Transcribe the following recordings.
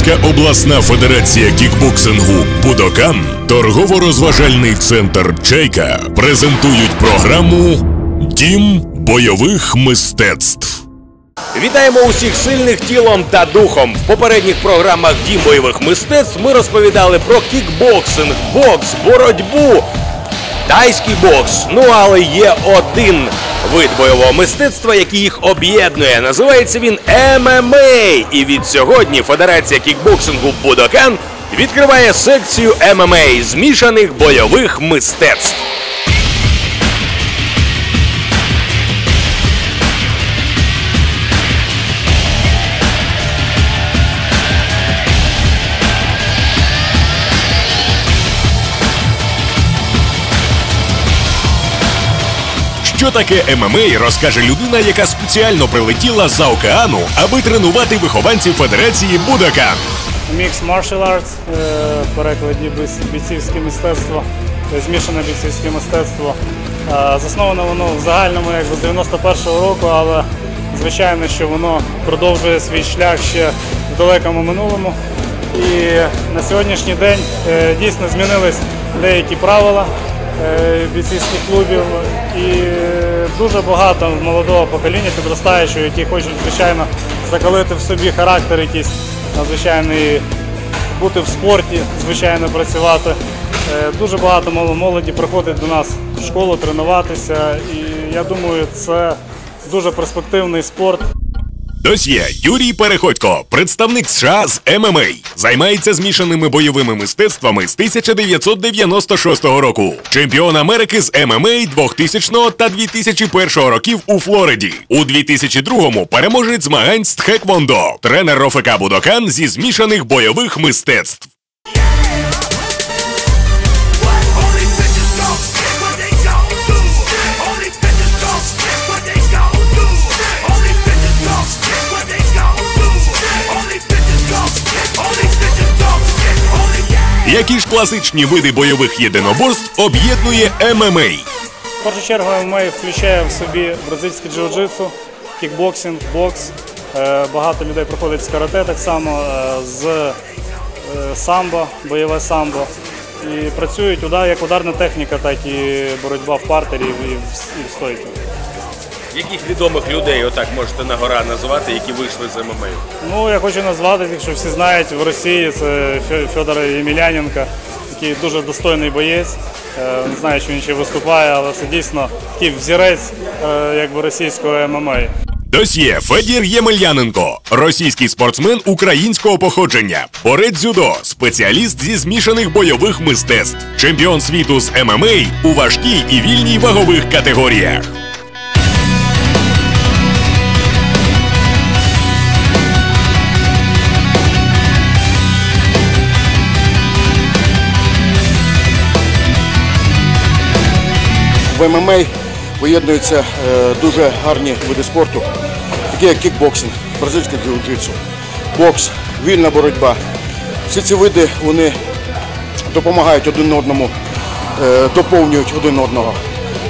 Рівненська обласна федерація кікбоксингу Будокан, торгово-розважальний центр Чайка презентують програму Дім бойових мистецтв. Вітаємо усіх сильних тілом та духом. В попередніх програмах Дім бойових мистецтв ми розповідали про кікбоксинг, бокс, боротьбу, тайський бокс. Ну але є один вид бойового мистецтва, який їх об'єднує. Називається він ММА. І від сьогодні Федерація кікбоксингу Будокан відкриває секцію ММА змішаних бойових мистецтв. Що таке ММА, розкаже людина, яка спеціально прилетіла за океану, аби тренувати вихованців Федерації Будокан. Мікс martial arts, е, в перекладі бійцівське мистецтво, е, змішане бійцівське мистецтво. Е, Засновано воно в загальному якби з 91-го року, але звичайно, що воно продовжує свій шлях ще в далекому минулому. І на сьогоднішній день дійсно змінились деякі правила бійцівських клубів і е, дуже багато молодого покоління підростаючого, які хочуть, звичайно, закалити в собі характер якийсь надзвичайний, бути в спорті, звичайно, працювати. Е, Дуже багато молоді приходить до нас в школу тренуватися, і я думаю, це дуже перспективний спорт. Досьє Юрій Переходько, представник США з ММА, займається змішаними бойовими мистецтвами з 1996 року. Чемпіон Америки з ММА 2000 та 2001 років у Флориді. У 2002-му переможець змагань з Тхеквондо, тренер Рофека Будокан зі змішаних бойових мистецтв. Які ж класичні види бойових єдиноборств об'єднує ММА? В першу чергу ММА включає в собі бразильське джиу-джитсу, кікбоксинг, бокс. Е, Багато людей приходить з карате так само, е, з е, самбо, бойове самбо. І працюють як ударна техніка, так і боротьба в партері і в стойці. Яких відомих людей отак можете на гора називати, які вийшли з ММА? Ну, я хочу назвати, якщо всі знають, в Росії це Фе- Федор Ємельяненко, який дуже достойний боєць. Е, Не знаю, чи він ще виступає, але це дійсно такий взірець е, якби, російського ММА. Досьє Федір Ємельяненко, російський спортсмен українського походження, борець дзюдо, спеціаліст зі змішаних бойових мистецтв, чемпіон світу з ММА у важкій і вільній вагових категоріях. В ММА поєднуються е, дуже гарні види спорту, такі як кікбоксинг, бразильське джиу-джитсу, бокс, вільна боротьба. Всі ці види вони допомагають один одному, е, доповнюють один одного.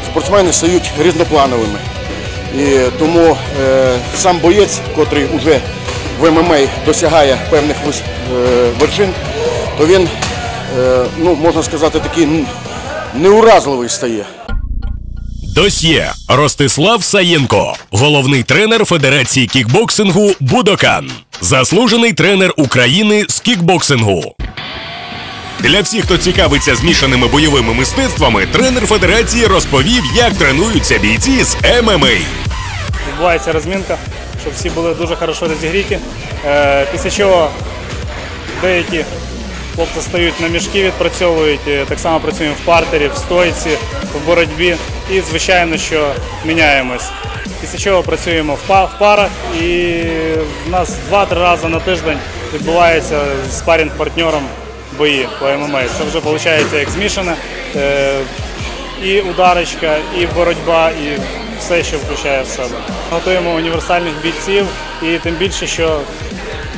Спортсмени стають різноплановими. І тому е, сам боєць, котрий вже в ММА досягає певних вершин, то він, ну, можна сказати, такий неуразливий стає. Досьє Ростислав Саєнко, головний тренер Федерації кікбоксингу Будокан, заслужений тренер України з кікбоксингу. Для всіх, хто цікавиться змішаними бойовими мистецтвами, тренер Федерації розповів, як тренуються бійці з ММА. Відбувається розмінка, щоб всі були дуже хорошо розігріті. Е, Після чого деякі хлопці стають на мішки, відпрацьовують. Е, Так само працюємо в партері, в стойці, в боротьбі. І, звичайно, що міняємось. Після чого працюємо в парах, і в нас 2-3 рази на тиждень відбувається спарінг партнером бої по ММА. Це вже виходить як змішане. Е, і ударочка, і боротьба, і все, що включає в себе. Готуємо універсальних бійців, і тим більше, що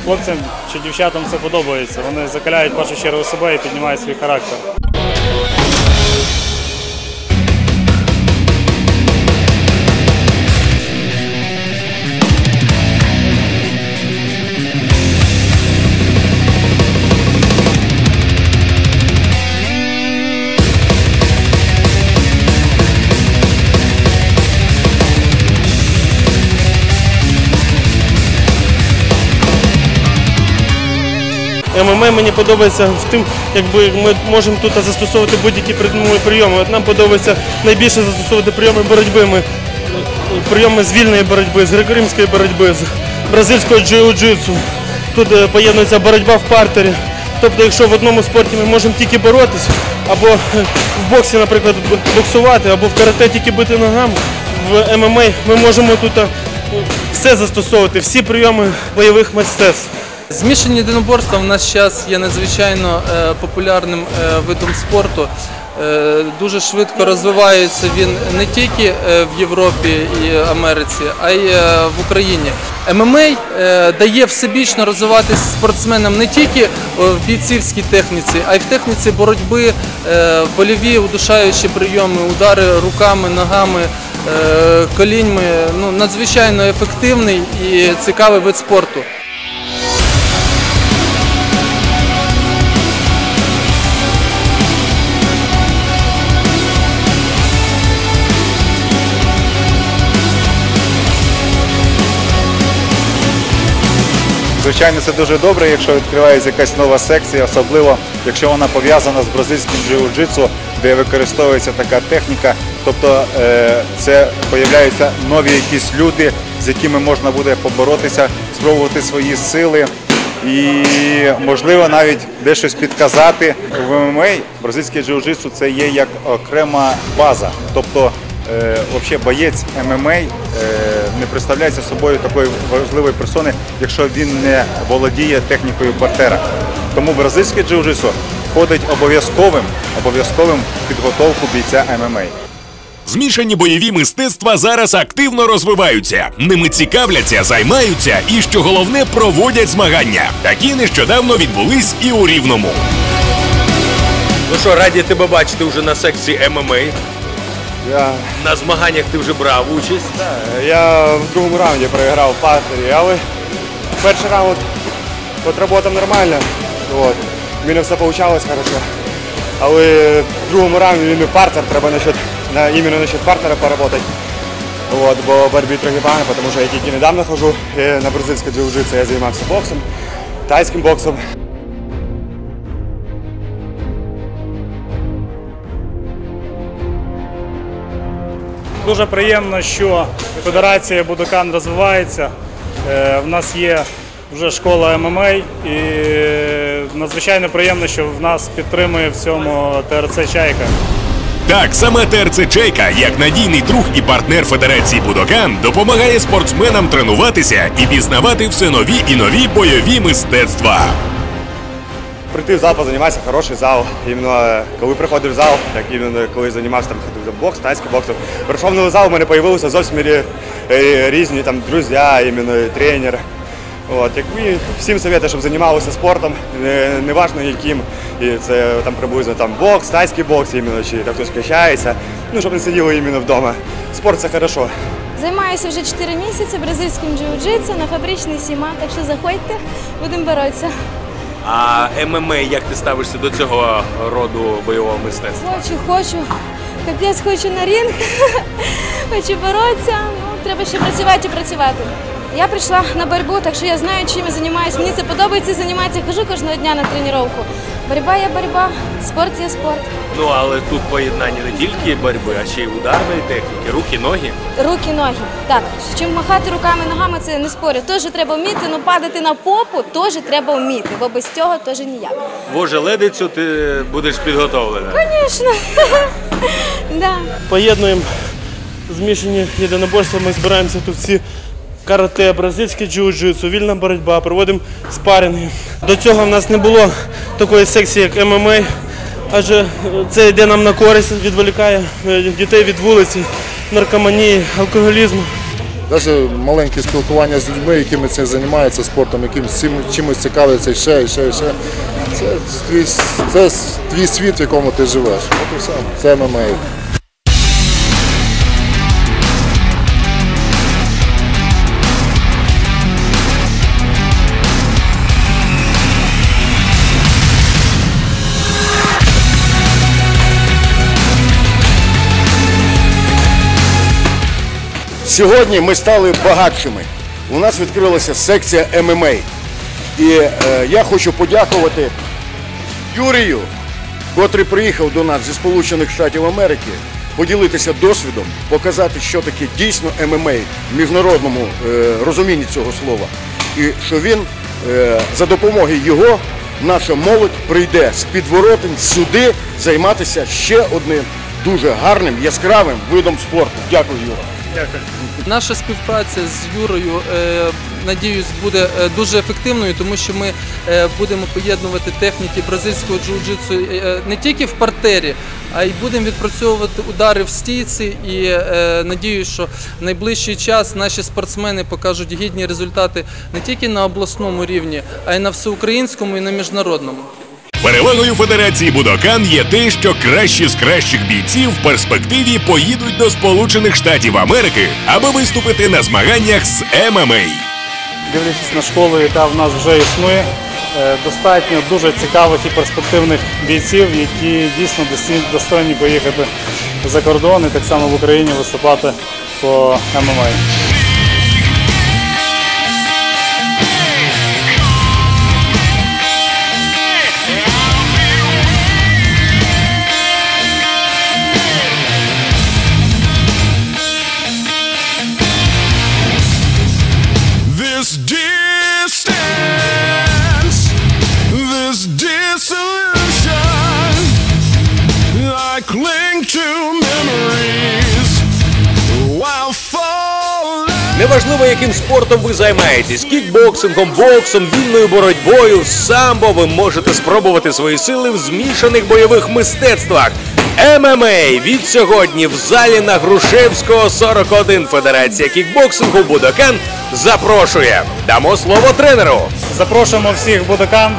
хлопцям чи дівчатам це подобається. Вони закаляють в першу чергу себе і піднімають свій характер. ММА мені подобається в тим, якби ми можемо тут застосовувати будь-які прийоми- прийоми. От нам подобається найбільше застосовувати прийоми боротьби. Ми прийоми з вільної боротьби, з греко-римської боротьби, з бразильського джиу-джитсу. Тут е, поєднується боротьба в партері. Тобто, якщо в одному спорті ми можемо тільки боротись, або е, в боксі, наприклад, боксувати, або в карате тільки бити ногами, в ММА ми можемо тут е, все застосовувати, всі прийоми бойових мистецтв. Змішані єдиноборства в наш час є надзвичайно е, популярним е, видом спорту. Е, Дуже швидко розвивається він не тільки в Європі і Америці, а й в Україні. ММА дає всебічно розвиватися спортсменам не тільки в бійцівській техніці, а й в техніці боротьби, больові удушаючі прийоми, удари руками, ногами, коліньми. Ну, надзвичайно ефективний і цікавий вид спорту. Звичайно, це дуже добре, якщо відкривається якась нова секція, особливо якщо вона пов'язана з бразильським джиу-джитсу, де використовується така техніка. Тобто е, це появляються нові якісь люди, з якими можна буде поборотися, спробувати свої сили і, можливо, навіть дещось підказати. В ММА бразильське джиу-джитсу це є як окрема база. Тобто Взагалі боєць ММА е, не представляється собою такої важливої персони, якщо він не володіє технікою партера. Тому бразильське джиу-джитсу входить обов'язковим, обов'язковим підготовку бійця ММА. Змішані бойові мистецтва зараз активно розвиваються. Ними цікавляться, займаються і, що головне, проводять змагання. Такі нещодавно відбулись і у Рівному. Ну що, раді тебе бачити вже на секції ММА. Я, На змаганнях ти вже брав участь. я в другому раунді проіграв в партері, але перший раунд отработав нормально. От. У мене все вийшло хорошо. Але в другому раунді іменно партер, треба насчет, на, іменно насчет партера поработати. От, бо боротьбі трохи погано, тому що я тільки недавно ходжу е, на бразильське джиу-джитсу, я займався боксом, тайським боксом. Дуже приємно, що Федерація Будокан розвивається. Е, В нас є вже школа ММА і надзвичайно приємно, що в нас підтримує в цьому ТРЦ Чайка. Так, саме ТРЦ Чайка, як надійний друг і партнер Федерації Будокан, допомагає спортсменам тренуватися і пізнавати все нові і нові бойові мистецтва. Прийти в зал, позайматися, хороший зал. Іменно е, коли приходиш в зал, як іменно коли займався там ходив бокс, тайський бокс. Прийшов новий зал, у мене з'явилися зовсім е, різні там друзі, іменно тренер. От, як ви всім советую, щоб займалися спортом, не, не яким. І це там приблизно там бокс, тайський бокс, іменно, чи так хтось качається. Ну, щоб не сиділи іменно вдома. Спорт це хорошо. Займаюся вже 4 місяці бразильським джиу-джитсу на фабричний сіма, так що заходьте, будемо боротися. А ММА, як ти ставишся до цього роду бойового мистецтва? Хочу, хочу, капець хочу на ринг, хочу боротися, ну треба ще працювати і працювати. Я прийшла на боротьбу, так що я знаю, чим я займаюся. Мені це подобається займатися. Хожу кожного дня на тренування. Боротьба є боротьба, спорт є спорт. Ну але тут поєднання не тільки боротьби, а ще й ударної техніки, руки, ноги. Руки, ноги. Так, чим махати руками, ногами, це не спорю. Теж треба вміти, але падати на попу теж треба вміти, бо без цього теж ніяк. В ожеледицю ти будеш підготовлена. Звісно. да. Поєднуємо змішані єдиноборства, ми збираємося тут всі карате, бразильське джиу-джитсу, вільна боротьба, проводимо спаринги. До цього в нас не було такої секції, як ММА, адже е, це йде нам на користь, відволікає е, дітей від вулиці, наркоманії, алкоголізму. Навіть маленьке спілкування з людьми, якими цим займаються спортом, яким чимось цікавляться і ще, і ще, і ще. Це твій, це твій світ, в якому ти живеш. От і все. Це ММА. Сьогодні ми стали багатшими. У нас відкрилася секція ММА. І е, я хочу подякувати Юрію, котрий приїхав до нас зі Сполучених Штатів Америки, поділитися досвідом, показати, що таке дійсно ММА в міжнародному е, розумінні цього слова. І що він е, за допомогою його, наша молодь прийде з підворотень сюди займатися ще одним дуже гарним, яскравим видом спорту. Дякую, Юра. Наша співпраця з Юрою, е, надіюсь, буде е, дуже ефективною, тому що ми е, будемо поєднувати техніки бразильського джиу-джитсу не тільки в партері, а й будемо відпрацьовувати удари в стійці. І надіюсь, що в найближчий час наші спортсмени покажуть гідні результати не тільки на обласному рівні, а й на всеукраїнському і на міжнародному. Перевагою Федерації Будокан є те, що кращі з кращих бійців в перспективі поїдуть до Сполучених Штатів Америки, аби виступити на змаганнях з ММА. Дивлячись на школу, яка в нас вже існує, е, достатньо дуже цікавих і перспективних бійців, які дійсно достойні поїхати за кордон і так само в Україні виступати по ММА. Неважливо, яким спортом ви займаєтесь кікбоксингом, боксом, вільною боротьбою, самбо, ви можете спробувати свої сили в змішаних бойових мистецтвах. ММА від сьогодні в залі на Грушевського 41 Федерація кікбоксингу Будокан запрошує. Дамо слово тренеру. Запрошуємо всіх будокан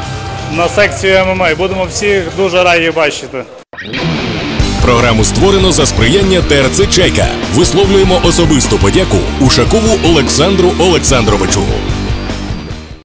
на секцію ММА. Будемо всіх дуже раді бачити. Програму створено за сприяння ТРЦ Чайка. Висловлюємо особисту подяку Ушакову Олександру Олександровичу.